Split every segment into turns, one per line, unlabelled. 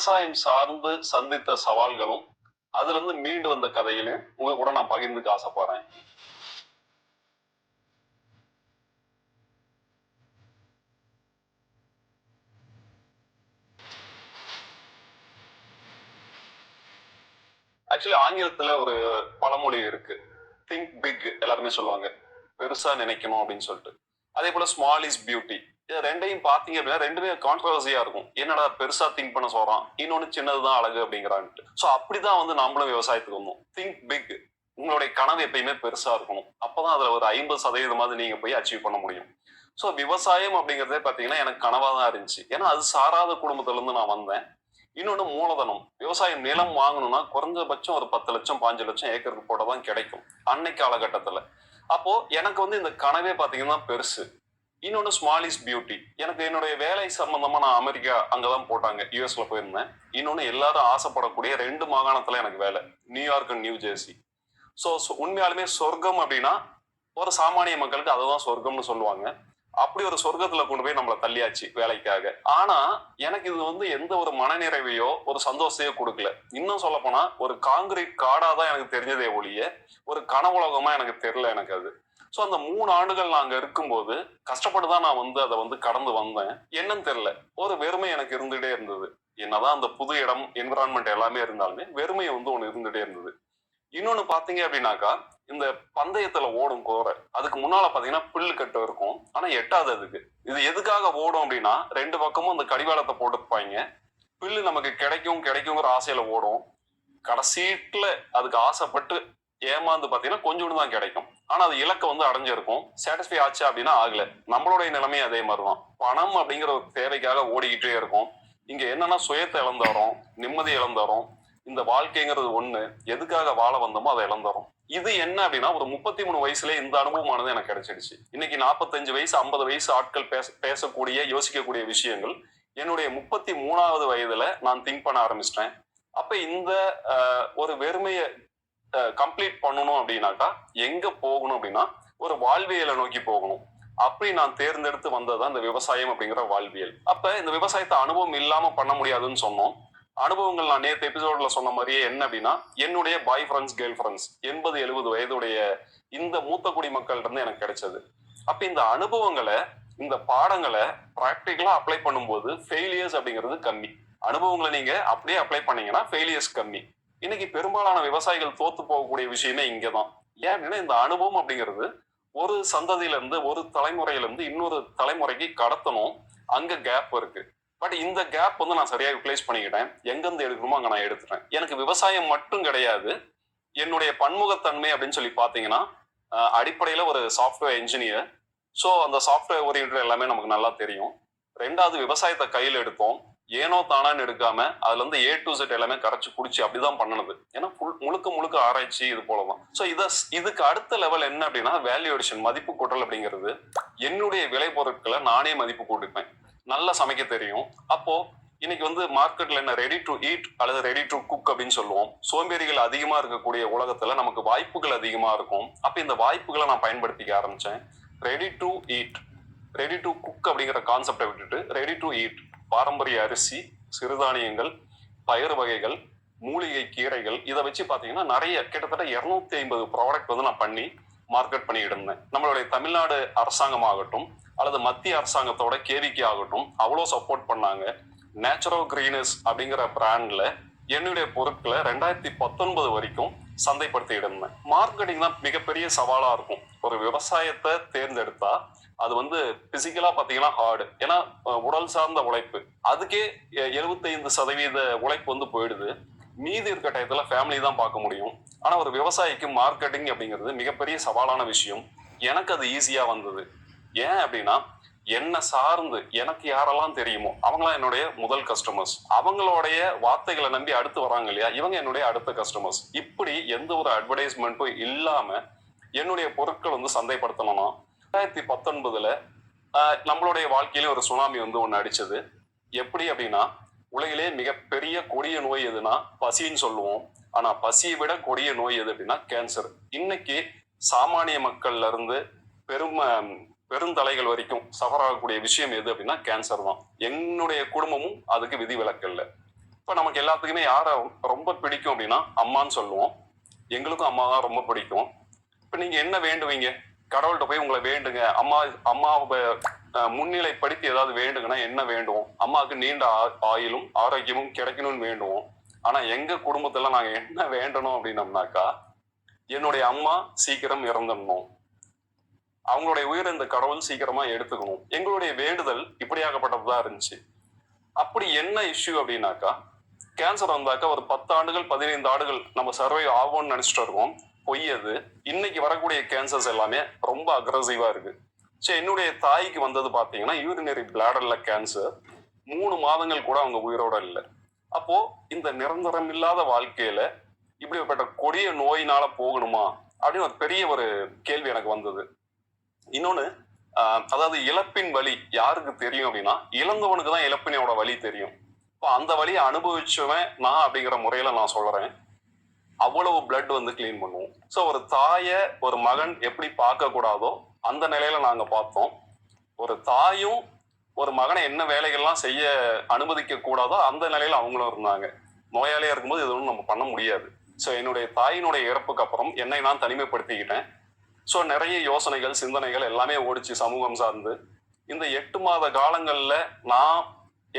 விவசாயம் சார்ந்து சந்தித்த சவால்களும் அதுல இருந்து மீண்டு வந்த கதையிலும் உங்க கூட நான் பகிர்ந்துக்க ஆசைப்படுறேன். ஆக்சுவலி ஆங்கிலத்துல ஒரு பழமொழி இருக்கு. திங்க் பிக் எல்லாருமே சொல்லுவாங்க. பெருசா நினைக்கணும் அப்படின்னு சொல்லிட்டு. அதே போல ஸ்மால் இஸ் பியூட்டி இது ரெண்டையும் பாத்தீங்க அப்படின்னா ரெண்டுமே கான்ட்ரவர்சியா இருக்கும். என்னடா பெருசா திங்க் பண்ண சொல்றான்? இன்னொன்னு சின்னதுதான் அழகு அப்படிங்கிறான்ட்டு. சோ அப்படிதான் வந்து நம்மளும் விவசாயத்துக்கு வந்தோம். திங்க் பிக் உங்களுடைய கனவு எப்பயுமே பெருசா இருக்கணும். அப்பதான் அதுல ஒரு ஐம்பது சதவீதமாவது நீங்க போய் அச்சீவ் பண்ண முடியும். சோ விவசாயம் அப்படிங்கறதே பாத்தீங்கன்னா எனக்கு கனவா தான் இருந்துச்சு. ஏன்னா அது சாராத குடும்பத்துல இருந்து நான் வந்தேன். இன்னொன்னு மூலதனம். விவசாயம் நிலம் வாங்கணும்னா குறைஞ்சபட்சம் ஒரு பத்து லட்சம் பாஞ்சு லட்சம் ஏக்கருக்கு போட தான் கிடைக்கும். அன்னைக்கு காலகட்டத்துல. அப்போ எனக்கு வந்து இந்த கனவே பாத்தீங்கன்னா பெருசு. இன்னொன்று ஸ்மால் இஸ் பியூட்டி எனக்கு என்னுடைய வேலை சம்பந்தமா நான் அமெரிக்கா அங்கதான் போட்டாங்க யூஎஸ்ல போயிருந்தேன். இன்னொன்று எல்லாரும் ஆசைப்படக்கூடிய ரெண்டு மாகாணத்துல எனக்கு வேலை New York and New Jersey so உண்மையாலுமே சொர்க்கம் அப்படின்னா ஒரு சாமானிய மக்களுக்கு அதுதான் சொர்க்கம்னு சொல்லுவாங்க. அப்படி ஒரு சொர்க்கத்துல கொண்டு போய் நம்மளை தள்ளியாச்சு வேலைக்காக. ஆனா எனக்கு இது வந்து எந்த ஒரு மனநிறைவையோ ஒரு சந்தோஷத்தையோ கொடுக்கல. இன்னும் சொல்ல போனா ஒரு காங்கிரீட் காடா தான் எனக்கு தெரிஞ்சதே ஒழிய ஒரு கனவுலகமா எனக்கு தெரியல எனக்கு அது. ஸோ அந்த மூணு ஆண்டுகள் நான் அங்க இருக்கும்போது கஷ்டப்பட்டு தான் நான் வந்து அதை வந்து கடந்து வந்தேன். என்னன்னு தெரியல. ஒரு வெறுமை எனக்கு இருந்துகிட்டே இருந்தது. என்னதான் அந்த புது இடம் என்விரான்மெண்ட் எல்லாமே இருந்தாலுமே வெறுமை வந்து ஒன்று இருந்துகிட்டே இருந்தது. இன்னொன்னு பாத்தீங்க அப்படின்னாக்கா இந்த பந்தயத்துல ஓடும் கோரை அதுக்கு முன்னால பாத்தீங்கன்னா புல்லு கட்டு இருக்கும். ஆனா எட்டாது அதுக்கு. இது எதுக்காக ஓடும் அப்படின்னா ரெண்டு பக்கமும் அந்த கடிவாளத்தை போட்டுப்பாங்க புல்லு நமக்கு கிடைக்கும் கிடைக்குங்கிற ஆசையில ஓடும். கடைசீட்டுல அதுக்கு ஆசைப்பட்டு ஏமாந்து பாத்தீங்கன்னா கொஞ்சோண்டு தான் கிடைக்கும். ஆனா அது இலக்கை வந்து அடைஞ்சிருக்கும். சாட்டிஸ்ஃபை ஆச்சு அப்படின்னா ஆகல. நம்மளுடைய நிலைமையும் அதே மாதிரிதான். பணம் அப்படிங்கிற ஒரு தேவைக்காக ஓடிக்கிட்டே இருக்கும். இங்க என்னன்னா சுயத்தை இழந்தாரோம் நிம்மதி இழந்தாரோம் இந்த வாழ்க்கைங்கிறது ஒண்ணு. எதுக்காக வாழ வந்தோமோ அதை இழந்தாரோம் இது என்ன அப்படின்னா ஒரு முப்பத்தி மூணு வயசுல இந்த அனுபவமானது எனக்கு கிடைச்சிடுச்சு. இன்னைக்கு நாற்பத்தஞ்சு வயசு ஐம்பது வயசு ஆட்கள் பேச பேசக்கூடிய யோசிக்கக்கூடிய விஷயங்கள் என்னுடைய முப்பத்தி மூணாவது வயதுல நான் திங்க் பண்ண ஆரம்பிச்சிட்டேன். அப்ப இந்த ஒரு வெறுமையை கம்ப்ளீட் பண்ணணும் அப்படின்னாக்கா எங்க போகணும் அப்படின்னா ஒரு வாழ்வியலை நோக்கி போகணும். அப்படி நான் தேர்ந்தெடுத்து வந்ததுதான் இந்த விவசாயம் அப்படிங்கிற வாழ்வியல். அப்ப இந்த விவசாயத்தை அனுபவம் இல்லாம பண்ண முடியாதுன்னு சொன்னோம். அனுபவங்கள் நான் நேற்று எபிசோட்ல சொன்ன மாதிரியே என்ன அப்படின்னா என்னுடைய பாய் ஃப்ரெண்ட்ஸ் கேர்ள் ஃப்ரெண்ட்ஸ் எண்பது எழுபது வயதுடைய இந்த மூத்த குடிமக்கள்கிட்ட இருந்து எனக்கு கிடைச்சது. அப்ப இந்த அனுபவங்களை இந்த பாடங்களை ப்ராக்டிக்கலா அப்ளை பண்ணும்போது ஃபெயிலியர்ஸ் அப்படிங்கிறது கம்மி. அனுபவங்களை நீங்க அப்படியே அப்ளை பண்ணீங்கன்னா ஃபெயிலியர்ஸ் கம்மி. இன்னைக்கு பெரும்பாலான விவசாயிகள் தோத்து போகக்கூடிய விஷயமே இங்கதான். ஏன் அப்படின்னா இந்த அனுபவம் அப்படிங்கிறது ஒரு சந்ததியிலேருந்து ஒரு தலைமுறையிலேருந்து இன்னொரு தலைமுறைக்கு கடத்தணும். அங்க கேப் இருக்கு. பட் இந்த கேப் வந்து நான் சரியா யூட்டிலைஸ் பண்ணிக்கிட்டேன். எங்கேருந்து எடுக்கணுமோ அங்கே நான் எடுத்துட்டேன். எனக்கு விவசாயம் மட்டும் கிடையாது. என்னுடைய பன்முகத்தன்மை அப்படின்னு சொல்லி பார்த்தீங்கன்னா அடிப்படையில் ஒரு சாஃப்ட்வேர் இன்ஜினியர் ஸோ அந்த சாஃப்ட்வேர் ஓரியன்ட் எல்லாமே நமக்கு நல்லா தெரியும். ரெண்டாவது விவசாயத்தை கையில் எடுத்தோம். ஏனோ தானான்னு எடுக்காம அதுல இருந்து ஏ டு செட் எல்லாமே கரைச்சு குடிச்சு அப்படிதான் பண்ணனது. ஏன்னா ஃபுல் முழுக்க முழுக்க ஆராய்ச்சி இது போலதான். ஸோ இத இதுக்கு அடுத்த லெவல் என்ன அப்படின்னா வேல்யூ அடிஷன் மதிப்பு கூட்டல் அப்படிங்கிறது என்னுடைய விலை பொருட்களை நானே மதிப்பு கூட்டிப்பேன். நல்லா சமைக்க தெரியும். அப்போ இன்னைக்கு வந்து மார்க்கெட்ல என்ன ரெடி டு ஈட் அல்லது ரெடி டு குக் அப்படின்னு சொல்லுவோம். சோம்பேறிகள் அதிகமா இருக்கக்கூடிய உலகத்துல நமக்கு வாய்ப்புகள் அதிகமா இருக்கும். அப்ப இந்த வாய்ப்புகளை நான் பயன்படுத்திக்க ஆரம்பிச்சேன். Ready to eat ready to cook அப்படிங்கிற கான்செப்டை விட்டுட்டு ரெடி டு ஈட் பாரம்பரிய அரிசி சிறுதானியங்கள் பயிறு வகைகள் மூலிகை கீரைகள் இதை வச்சு பார்த்தீங்கன்னா நிறைய கிட்டத்தட்ட இரநூத்தி ஐம்பது ப்ராடக்ட் வந்து நான் பண்ணி மார்க்கெட் பண்ணிட்டு இருந்தேன். நம்மளுடைய தமிழ்நாடு அரசாங்கம் ஆகட்டும் அல்லது மத்திய அரசாங்கத்தோட கேவிக்கு ஆகட்டும் அவ்வளோ சப்போர்ட் பண்ணாங்க. நேச்சுரல் கிரீனஸ் அப்படிங்கிற பிராண்டில் என்னுடைய பொருட்களை ரெண்டாயிரத்தி பத்தொன்பது வரைக்கும் சந்தைப்படுத்திட்டு இருந்தேன். மார்க்கெட்டிங் தான் மிகப்பெரிய சவாலாக இருக்கும். ஒரு விவசாயத்தை தேர்ந்தெடுத்தா அது வந்து பிசிக்கலா பாத்தீங்கன்னா ஹார்டு ஏன்னா உடல் சார்ந்த உழைப்பு. அதுக்கே எழுபத்தைந்து சதவீத உழைப்பு வந்து போயிடுது. மீதி இருக்க டயத்துல ஃபேமிலி தான் பார்க்க முடியும். ஆனா ஒரு விவசாயிக்கு மார்க்கெட்டிங் அப்படிங்கிறது மிகப்பெரிய சவாலான விஷயம். எனக்கு அது ஈஸியா வந்தது. ஏன் அப்படின்னா என்ன சார்ந்து எனக்கு யாரெல்லாம் தெரியுமோ அவங்களாம் என்னுடைய முதல் கஸ்டமர்ஸ் அவங்களுடைய வார்த்தைகளை நம்பி அடுத்து வராங்க இல்லையா? இவங்க என்னுடைய அடுத்த கஸ்டமர்ஸ் இப்படி எந்த ஒரு அட்வர்டைஸ்மெண்ட்டும் இல்லாம என்னுடைய பொருட்கள் வந்து சந்தைப்படுத்தணும்னா ரெண்டாயிரத்தி பத்தொன்பதுல நம்மளுடைய வாழ்க்கையில ஒரு சுனாமி வந்து ஒன்று அடிச்சது. எப்படி அப்படின்னா உலகிலே மிகப்பெரிய கொடிய நோய் எதுனா பசின்னு சொல்லுவோம். ஆனா பசியை விட கொடிய நோய் எது அப்படின்னா கேன்சர் இன்னைக்கு சாமானிய மக்கள்ல இருந்து பெரும் பெருந்தலைகள் வரைக்கும் சஃபர் ஆகக்கூடிய விஷயம் எது அப்படின்னா கேன்சர் தான். என்னுடைய குடும்பமும் அதுக்கு விதிவிலக்கு இல்லை. இப்போ நமக்கு எல்லாத்துக்குமே யாரை ரொம்ப பிடிக்கும் அப்படின்னா அம்மான்னு சொல்லுவோம். எங்களுக்கும் அம்மா தான் ரொம்ப பிடிக்கும். இப்ப நீங்க என்ன வேண்டுவீங்க? கடவுள்கிட்ட போய் உங்களை வேண்டுங்க. அம்மா அம்மாவை முன்னிலைப்படுத்தி ஏதாவது வேண்டுங்கன்னா என்ன வேண்டுவோம்? அம்மாவுக்கு நீண்ட ஆ- ஆயுளும் ஆரோக்கியமும் கிடைக்கணும்னு வேண்டுவோம். ஆனா எங்க குடும்பத்துல நாங்க என்ன வேண்டணும் அப்படின்னம்னாக்கா என்னுடைய அம்மா சீக்கிரம் இறந்துடணும். அவங்களுடைய உயிரை இந்த கடவுள் சீக்கிரமா எடுத்துக்கணும். எங்களுடைய வேண்டுதல் இப்படியாகப்பட்டதுதான் இருந்துச்சு. அப்படி என்ன இஷ்யூ அப்படின்னாக்கா கேன்சர் வந்தாக்கா ஒரு பத்து ஆண்டுகள் பதினைந்து ஆண்டுகள் நம்ம சர்வை ஆகும்னு நினைச்சிட்டு இருக்கோம். பொய் அது. இன்னைக்கு வரக்கூடிய கேன்சர்ஸ் எல்லாமே ரொம்ப அக்ரஸிவா இருக்கு. சரி என்னுடைய தாய்க்கு வந்தது பார்த்தீங்கன்னா யூரினரி பிளாடர்ல கேன்சர் மூணு மாதங்கள் கூட அவங்க உயிரோட இல்லை. அப்போ இந்த நிரந்தரம் இல்லாத வாழ்க்கையில இப்படிப்பட்ட கொடிய நோயினால போகணுமா? அப்படின்னு ஒரு பெரிய ஒரு கேள்வி எனக்கு வந்தது. இன்னொன்னு அதாவது இழப்பின் வழி யாருக்கு தெரியும் அப்படின்னா இழந்தவனுக்கு தான் இழப்பினோட வழி தெரியும். இப்போ அந்த வழியை அனுபவிச்சவன் நான் அப்படிங்கிற முறையில நான் சொல்றேன். அவ்வளவு பிளட் வந்து க்ளீன் பண்ணுவோம். ஸோ ஒரு தாயை ஒரு மகன் எப்படி பார்க்க கூடாதோ அந்த நிலையில நாங்க பார்த்தோம். ஒரு தாயும் ஒரு மகனை என்ன வேலைகள்லாம் செய்ய அனுமதிக்க கூடாதோ அந்த நிலையில அவங்களும் இருந்தாங்க. நோயாளியா இருக்கும்போது இது ஒன்றும் நம்ம பண்ண முடியாது. ஸோ என்னுடைய தாயினுடைய இறப்புக்கு அப்புறம் என்னை நான் தனிமைப்படுத்திக்கிட்டேன். ஸோ நிறைய யோசனைகள் சிந்தனைகள் எல்லாமே ஓடிச்சு சமூகம் சார்ந்து. இந்த எட்டு மாத காலங்களில் நான்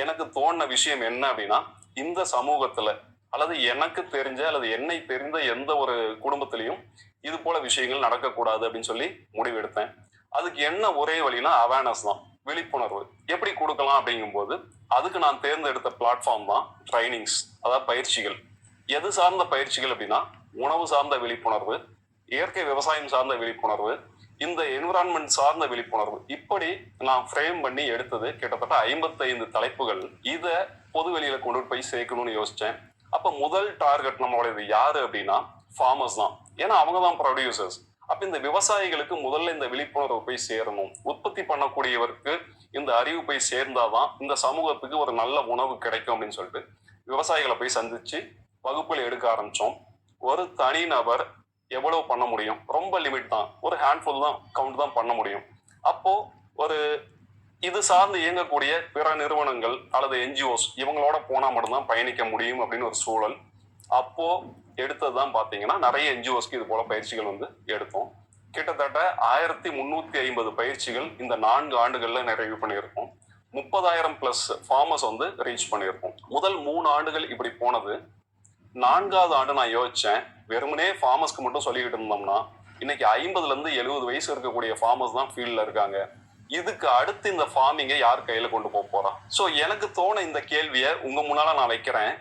எனக்கு தோணின விஷயம் என்ன அப்படின்னா இந்த சமூகத்தில் அல்லது எனக்கு தெரிஞ்ச அல்லது என்னை தெரிந்த எந்த ஒரு குடும்பத்திலையும் இது போல விஷயங்கள் நடக்கக்கூடாது அப்படின்னு சொல்லி முடிவெடுத்தேன். அதுக்கு என்ன ஒரே வழினா அவேர்னஸ் தான் விழிப்புணர்வு. எப்படி கொடுக்கலாம் அப்படிங்கும்போது அதுக்கு நான் தேர்ந்தெடுத்த பிளாட்ஃபார்ம் தான் ட்ரைனிங்ஸ் அதாவது பயிற்சிகள். எது சார்ந்த பயிற்சிகள் அப்படின்னா உணவு சார்ந்த விழிப்புணர்வு இயற்கை விவசாயம் சார்ந்த விழிப்புணர்வு இந்த என்விரான்மெண்ட் சார்ந்த விழிப்புணர்வு. இப்படி நான் ஃப்ரேம் பண்ணி எடுத்தது கிட்டத்தட்ட ஐம்பத்தைந்து தலைப்புகள். இதை பொது வெளியில கொண்டு போய் சேர்க்கணும்னு யோசிச்சேன். அப்ப முதல் டார்கெட் நம்மளுடையது யாரு அப்படின்னா ஃபார்மர்ஸ் தான். ஏன்னா அவங்க தான் ப்ரொடியூசர்ஸ் அப்ப இந்த விவசாயிகளுக்கு முதல்ல இந்த விழிப்புணர்வு போய் சேரணும். உற்பத்தி பண்ணக்கூடியவருக்கு இந்த அறிவு போய் சேர்ந்தாதான் இந்த சமூகத்துக்கு ஒரு நல்ல உணவு கிடைக்கும் அப்படின்னு சொல்லிட்டு விவசாயிகளை போய் சந்திச்சு வகுப்புகள் எடுக்க ஆரம்பிச்சோம். ஒரு தனிநபர் எவ்வளவு பண்ண முடியும்? ரொம்ப லிமிட் தான். ஒரு ஹேண்ட்ஃபுல் தான் கவுண்ட் தான் பண்ண முடியும். அப்போ ஒரு இது சார்ந்து இயங்கக்கூடிய பிற நிறுவனங்கள் அல்லது என்ஜிஓஸ் இவங்களோட போனா மட்டும்தான் பயணிக்க முடியும் அப்படின்னு ஒரு சூழல். அப்போ எடுத்ததுதான் பாத்தீங்கன்னா நிறைய என்ஜிஓஸ்க்கு இது போல பயிற்சிகள் வந்து எடுத்தோம். கிட்டத்தட்ட ஆயிரத்தி முன்னூத்தி ஐம்பது பயிற்சிகள் இந்த நான்கு ஆண்டுகள்ல நிறைவு பண்ணியிருக்கோம். முப்பதாயிரம் பிளஸ் ஃபார்மர்ஸ் வந்து ரீச் பண்ணியிருக்கோம். முதல் மூணு ஆண்டுகள் இப்படி போனது. நான்காவது ஆண்டு நான் யோசிச்சேன் வெறுமனே ஃபார்மர்ஸ்க்கு மட்டும் சொல்லிக்கிட்டு இருந்தோம்னா இன்னைக்கு ஐம்பதுல இருந்து எழுபது வயசு இருக்கக்கூடிய ஃபார்மர்ஸ் தான் ஃபீல்ட்ல இருக்காங்க. இதுக்கு அடுத்து இந்த ஃபார்மிங்கை யார் கையில கொண்டு போக போறா? சோ எனக்கு தோண இந்த கேள்வியை உங்க முன்னால நான் வைக்கிறேன்.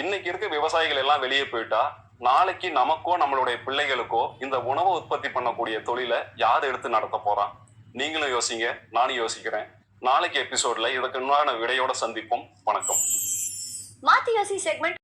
இன்னைக்கு இருக்க விவசாயிகள் எல்லாம் வெளியே போயிட்டா நாளைக்கு நமக்கோ நம்மளுடைய பிள்ளைகளுக்கோ இந்த உணவு உற்பத்தி பண்ணக்கூடிய தொழிலை யார் எடுத்து நடத்த போறான் நீங்களும் யோசிங்க நானும் யோசிக்கிறேன். நாளைக்கு எபிசோட்ல இதற்கு உண்டான விடையோட சந்திப்போம். வணக்கம்.
மாத்தி யோசி செக்மெண்ட்